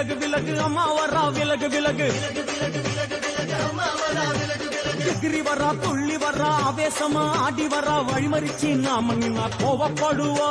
விலகு விலகு அம்மா வரா விலகு விலகு. எகிரி வரா துள்ளி வரா ஆவேசமா ஆடி வரா வழிமறிச்சு நாம நின்னா கோவப்படுவா.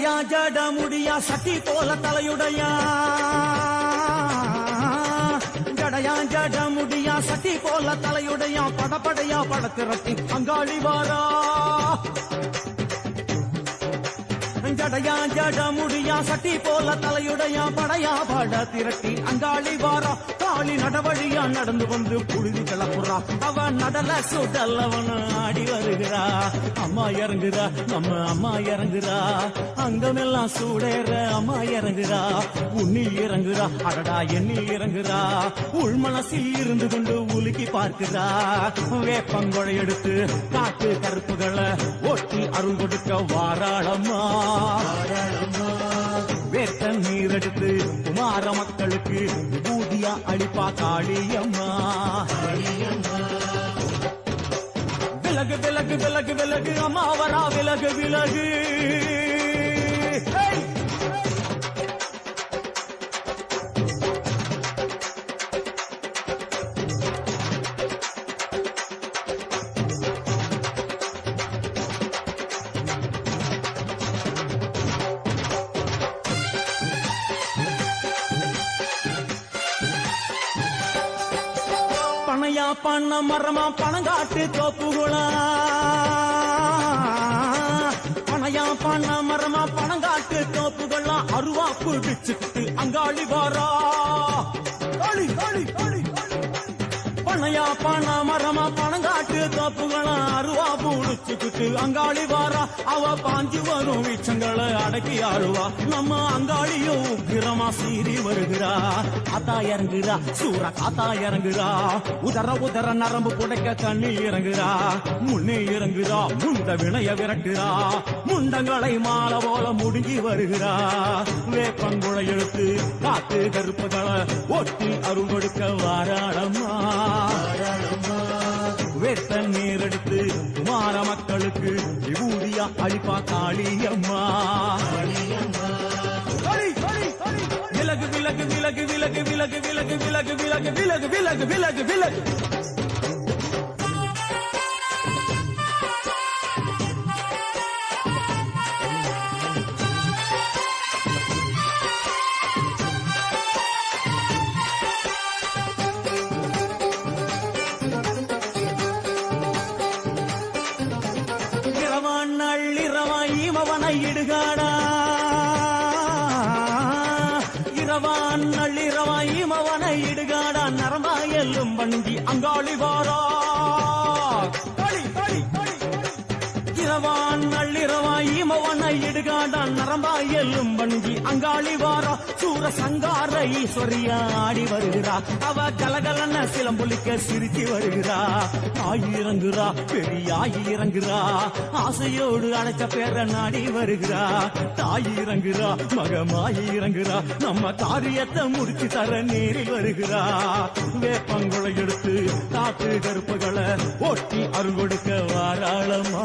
தலையா ஜட முடியா சட்டி போல தலையுடையா. ஜடையா ஜட முடியா சட்டி போல தலையுடையா. படப்படையா படத்திரட்டி அங்காளி வாரா. ஜடையா ஜட முடியா சட்டி போல தலையுடையா படையா பட திரட்டி அங்காளி வாரா. காளி நடவழியா நடந்து வந்து புழுதி கிளப்புறா. அவ நடல சுடல் ஆடி வருகிறா. அம்மா இறங்குறா நம்ம அம்மா இறங்குறா அங்கமெல்லாம் சூடேற அம்மா இறங்குறா உன்னில் இறங்குறா அடடா எண்ணில் இறங்குறா உள்மனசில் இருந்து கொண்டு உலுக்கி பார்க்கிறா வேப்பங்கொழை எடுத்து காட்டு கருப்புகளை ஒட்டி அருள் கொடுக்க வாராளம்மா. வேட்ட நீர் எடுத்து குமார மக்களுக்கு விபூதியா அளிப்பா காளியம்மா. விலகு விலகு விலகு விலகு அம்மா வரா விலகு விலகு. பனையா பண்ண மரமா பணங்காட்டு தோப்புகுளா? பனையா பண்ண மரமா பணங்காட்டு தோப்புகளா? அருவா பிடிச்சிட்டு அங்காளி வாரா. பனையா பண்ண மரமா பணங்காட்டு தோப்பு புடிச்சுக்கிட்டு அங்காளி வாரா. அவ பாஞ்சு வரும் வீச்சங்களை அடக்கி ஆழுவா நம்ம அங்காளியும் உக்கிரமா சீறி வருகிறா. காத்தா இறங்குறா சூற காத்தா இறங்குறா. உதர உதர நரம்பு புடைக்க தண்ணி இறங்குறா. முன்னே இறங்குறா முண்ட வினைய விரட்டுறா. முண்டங்களை மாலை போல முடிஞ்சி வருகிறா. வேப்பங்குழை எழுத்து காத்து கருப்புகளை ஒட்டி அருள் கொடுக்க வாராளம்மா. மக்களுக்கு விபூதியா அழிப்பா காளியம்மா அழி, விலகு விலகு விலகு விலகு விலகு விலகு விலகு விலகு விலகு விலகு விலகு விலகு இரவான் நள்ளிரவாய் இமவனை இடுகாடா. இரவான் நள்ளிரவாய் இமவனை இடுகாடா. நரம்பா எல்லும் வண்டி அங்காளி வாரா இரவான் நள்ளிரவாய் இமவனை இடுகாடா. நரம்பா எல்லும் வண்டி அங்காளி வாரா சூர சங்கார ஈஸ்வரியா ஆடி வருகிறா. அவ கலகலன்ன சிலம்பொலிக்க சிரிச்சு வருகிறா. ஆய் இறங்குறா பெரியாய் இறங்குறா. ஆசையோடு அழைச்ச பேர நாடி வருகிறா. தாய் இறங்குறா மகமாய் இறங்குறா. நம்ம காரியத்தை முடிச்சு தர நேரில் வருகிறா. வேப்பங்குளை எடுத்து காத்து கருப்புகளை ஒட்டி அருள் கொடுக்க வாராளமா